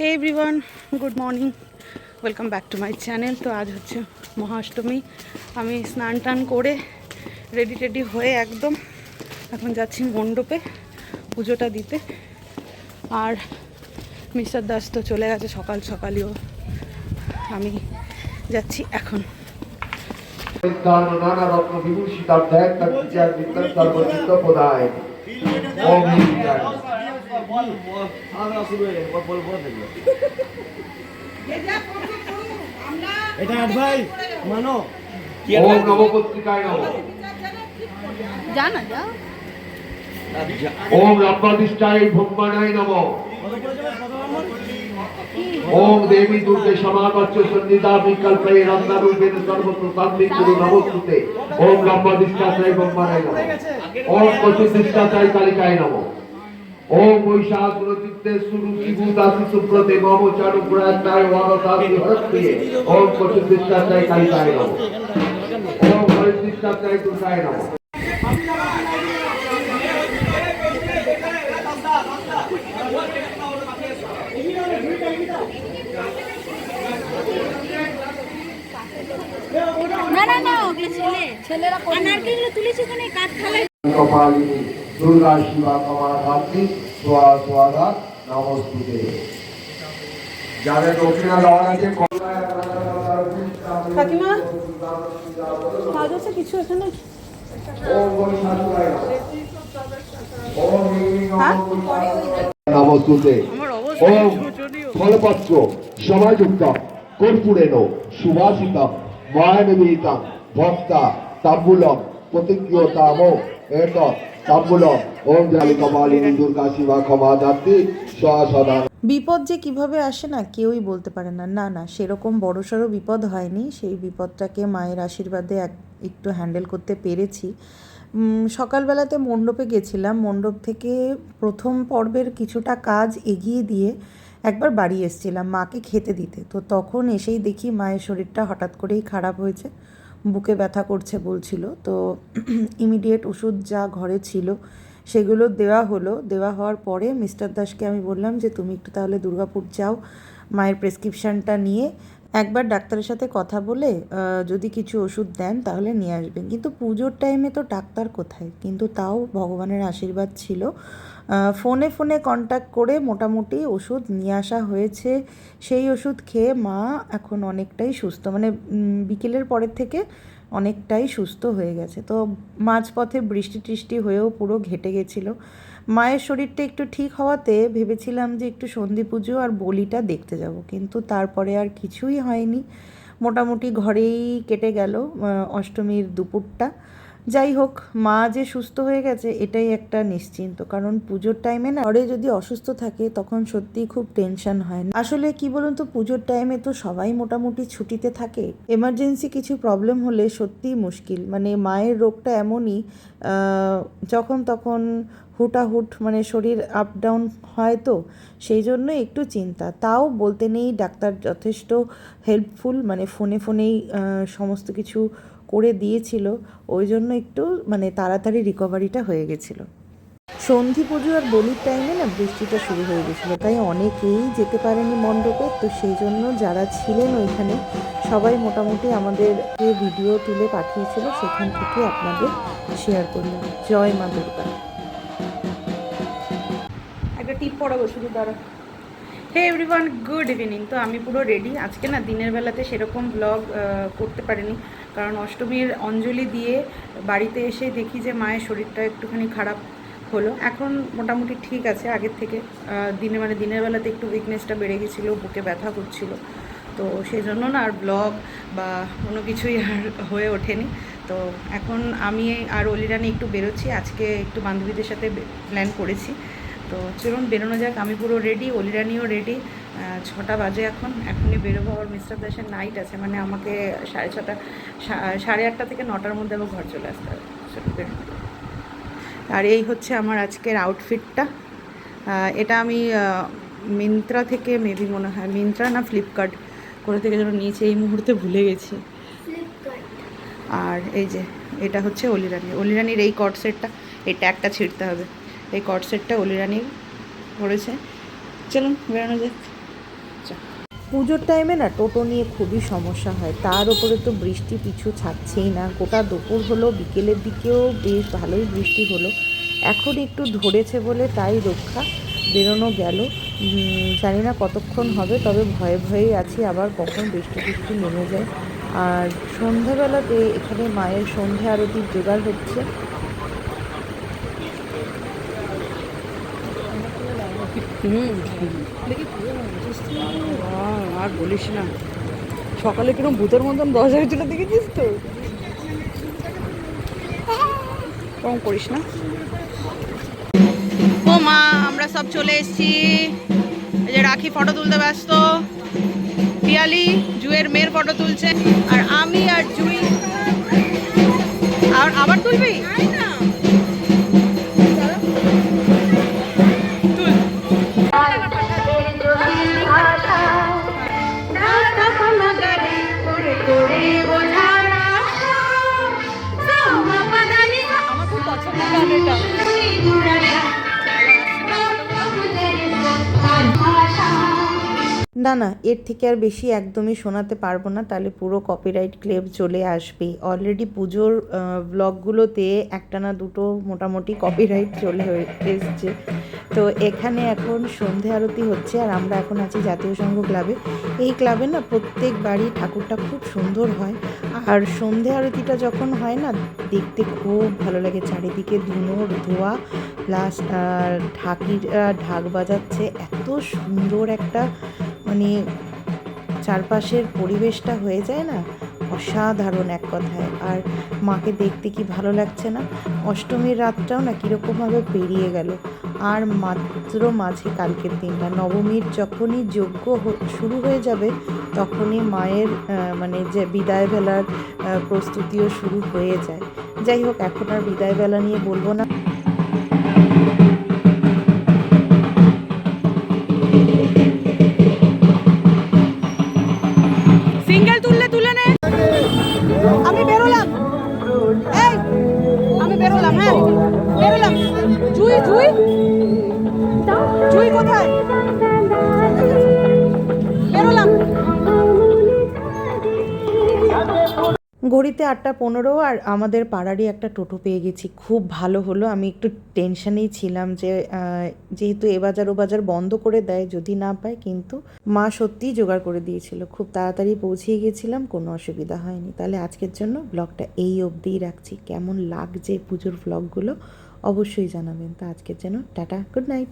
Hey everyone good morning welcome back to my channel তো আজ হচ্ছে মহাষ্টমী। আমি স্নান টান করে রেডি টেডি হয়ে একদম এখন যাচ্ছি মণ্ডপে পুজোটা দিতে। আর মিস্টার দাস তো চলে গেছে সকাল সকালেও। আমি যাচ্ছি এখন। নানা রত্ন। এটা ভাই মানো। ওম নম পত্রিকায় নম জানা যা ওম নম। দেবী দুর্গে সমাগচ্ছ সন্নিধা বিকল্পে রত্নারূপেণ সর্বত্র সান্নিক গুরু নমস্তুতে। ওম লম্বাদিষ্ঠায় ভূমানায় নম। ওম কচুদিষ্ঠায় কালিকায় নম। ওম বৈশাখ চিত্তে সুরুচি ভূতাসি সুব্রতে মম চারু প্রয়াতায় ওয়ারতাসি হরপ্রিয়ে ওম কচুদিষ্ঠায় কালিকায় নম। ওম হরিদিষ্ঠায় দুর্গায় নম। না না না ওগুলো ছেলে। ছেলেরা আর নারকেলগুলো তুলেছি ওখানে কাঠ খালে কপালিনী দুর্গা শিবা কমাধাত্রী সোয়া সোয়াদা নমস্তুতে যাদের দক্ষিণা দেওয়া আছে কাকিমা কাজ কিছু এখানে? নমস্তুতে। ফলপত্র কর্পূরেণ ভক্তা তাম্বুলম প্রতিজ্ঞতাম এত বিপদ যে কীভাবে আসে না, কেউই বলতে পারে না। না না, সেরকম বড়সড় বিপদ হয়নি। সেই বিপদটাকে মায়ের আশীর্বাদে এক, একটু হ্যান্ডেল করতে পেরেছি। সকালবেলাতে মণ্ডপে গেছিলাম। মণ্ডপ থেকে প্রথম পর্বের কিছুটা কাজ এগিয়ে দিয়ে একবার বাড়ি এসেছিলাম মাকে খেতে দিতে। তো তখন এসেই দেখি মায়ের শরীরটা হঠাৎ করেই খারাপ হয়েছে। বুকে ব্যথা করছে বলছিল। তো ইমিডিয়েট ওষুধ যা ঘরে ছিল সেগুলো দেওয়া হলো। দেওয়া হওয়ার পরে মিস্টার দাসকে আমি বললাম যে, তুমি একটু তাহলে দুর্গাপুর যাও, মায়ের প্রেসক্রিপশানটা নিয়ে। একবার ডাক্তারের সাথে কথা বলে যদি কিছু ওষুধ দেন তাহলে নিয়ে আসবেন। কিন্তু পুজোর টাইমে তো ডাক্তার কোথায়? কিন্তু তাও ভগবানের আশীর্বাদ ছিল। ফোনে ফোনে কন্ট্যাক্ট করে মোটামুটি ওষুধ নিয়ে আসা হয়েছে। সেই ওষুধ খেয়ে মা এখন অনেকটাই সুস্থ। মানে বিকেলের পরের থেকে অনেকটাই সুস্থ হয়ে গেছে। তো মাঝপথে বৃষ্টি টিষ্টি হয়েও পুরো ঘেটে গেছিল। মায়ের শরীরটা একটু ঠিক হওয়াতে ভেবেছিলাম যে একটু সন্ধি পুজো আর বলিটা দেখতে যাব। কিন্তু তারপরে আর কিছুই হয়নি। মোটামুটি ঘরেই কেটে গেল অষ্টমীর দুপুরটা। যাই হোক, মা যে সুস্থ হয়ে গেছে, এটাই একটা নিশ্চিন্ত। কারণ পুজোর টাইমে না, ঘরে যদি অসুস্থ থাকে, তখন সত্যিই খুব টেনশন হয় না। আসলে কি বলুন তো, পুজোর টাইমে তো সবাই মোটামুটি ছুটিতে থাকে। এমার্জেন্সি কিছু প্রবলেম হলে সত্যিই মুশকিল। মানে মায়ের রোগটা এমনই যখন তখন হুটাহুট মানে শরীর আপ ডাউন হয় তো, সেই জন্য একটু চিন্তা। তাও বলতে নেই, ডাক্তার যথেষ্ট হেল্পফুল মানে ফোনে ফোনেই সমস্ত কিছু করে দিয়েছিল, ওই জন্য একটু মানে তাড়াতাড়ি রিকভারিটা হয়ে গেছিল। সন্ধি পুজো আর বলির টাইমে না বৃষ্টিটা শুরু হয়ে গেছিল, তাই অনেকেই যেতে পারেনি মণ্ডপে। তো সেই জন্য যারা ছিলেন ওইখানে, সবাই মোটামুটি আমাদের যে ভিডিও তুলে পাঠিয়েছিল, সেখান থেকে আপনাদের শেয়ার করলাম। জয় মা দুর্গা। একটা টিপ পড়াবো শুধু, দাঁড়া। হে এভরিওয়ান গুড ইভিনিং তো আমি পুরো রেডি আজকে না দিনের বেলাতে সেরকম ব্লগ করতে পারিনি। কারণ অষ্টমীর অঞ্জলি দিয়ে বাড়িতে এসে দেখি যে মায়ের শরীরটা একটুখানি খারাপ হলো। এখন মোটামুটি ঠিক আছে, আগের থেকে। দিনে মানে দিনের বেলাতে একটু উইকনেসটা বেড়ে গেছিল, বুকে ব্যথা করছিল। তো সেই জন্য না আর ব্লগ বা কোনো কিছুই আর হয়ে ওঠেনি। তো এখন আমি আর অলিরানি একটু বেরোচ্ছি। আজকে একটু বান্ধবীদের সাথে প্ল্যান করেছি। তো চলুন বেরোনো যাক। আমি পুরো রেডি অলিরানিও রেডি ছটা বাজে এখন। এখনই বেরোবো। আবার মিস্টার দাসের নাইট আছে। মানে আমাকে সাড়ে ছটা সাড়ে আটটা থেকে নটার মধ্যে আবার ঘর চলে আসতে হবে। চলুন বেরোনো আর এই হচ্ছে আমার আজকের আউটফিটটা এটা আমি মিন্ত্রা থেকে মেবি মনে হয় মিন্ত্রা না ফ্লিপকার্ট করে থেকে যেন নিয়েছি এই মুহূর্তে ভুলে গেছি। আর এই যে এটা হচ্ছে অলিরানি। অলিরানির এই কট সেটটা এই ট্যাগটা ছিঁড়তে হবে। এই কট সেটটা অলিরানির পড়েছে চলুন বেরোনো যাক। পুজোর টাইমে না টোটো নিয়ে খুবই সমস্যা হয়। তার উপরে তো বৃষ্টি পিছু ছাড়ছেই না। গোটা দুপুর হলো, বিকেলের দিকেও বেশ ভালোই বৃষ্টি হলো। এখন একটু ধরেছে বলে তাই রক্ষা বেরোনো গেল। জানি না কতক্ষণ হবে, তবে ভয়ে ভয়েই আছি আবার কখন বৃষ্টি বৃষ্টি নেমে যায়। আর সন্ধ্যাবেলাতে এখানে মায়ের সন্ধ্যা আরতির জোগাড় হচ্ছে। আর বলিস না। সকালে কিরম ভূতের মতন দশ হয়েছিল দেখেছিস তো? কম করিস না। ও মা, আমরা সব চলে এসেছি। এই যে রাখি ফটো তুলতে ব্যস্ত। পিয়ালি, জুয়ের মেয়ের ফটো তুলছে। আর আমি আর জুই। আর আবার তুলবি? না না, এর থেকে আর বেশি একদমই শোনাতে পারব না, তাহলে পুরো কপিরাইট ক্লেম চলে আসবে অলরেডি পুজোর ব্লগগুলোতে একটা না দুটো মোটামুটি কপিরাইট চলে এসছে। তো এখানে এখন সন্ধে আরতি হচ্ছে, আর আমরা এখন আছি জাতীয় সংঘ ক্লাবে এই ক্লাবে না প্রত্যেক বাড়ি ঠাকুরটা খুব সুন্দর হয়, আর সন্ধে আরতিটা যখন হয় না, দেখতে খুব ভালো লাগে, চারিদিকে ধুনোর ধোয়া প্লাস ঢাকিরা ঢাক বাজাচ্ছে। এত সুন্দর একটা মানে চারপাশের পরিবেশটা হয়ে যায় না? অসাধারণ এক কথায়। আর মাকে দেখতে কি ভালো লাগছে না? অষ্টমীর রাতটাও না কীরকমভাবে পেরিয়ে গেল। আর মাত্র মাঝে কালকের দিনটা। নবমীর যখনই যজ্ঞ শুরু হয়ে যাবে, তখনই মায়ের মানে যে বিদায় বেলার প্রস্তুতিও শুরু হয়ে যায়। যাই হোক, এখন আর বিদায় বেলা নিয়ে বলব না। জুই কোথায়? ঘড়িতে আটটা পনেরো আর আমাদের পাড়ারই একটা টোটো পেয়ে গেছি। খুব ভালো হলো। আমি একটু টেনশনেই ছিলাম যে যেহেতু এ বাজার ও বাজার বন্ধ করে দেয়, যদি না পায়, কিন্তু মা সত্যিই জোগাড় করে দিয়েছিল। খুব তাড়াতাড়ি পৌঁছিয়ে গেছিলাম, কোনো অসুবিধা হয়নি। তাহলে আজকের জন্য ব্লগটা এই অবধিই রাখছি। কেমন লাগছে পুজোর ব্লগগুলো অবশ্যই জানাবেন। তা আজকের জন্য টাটা, গুড নাইট।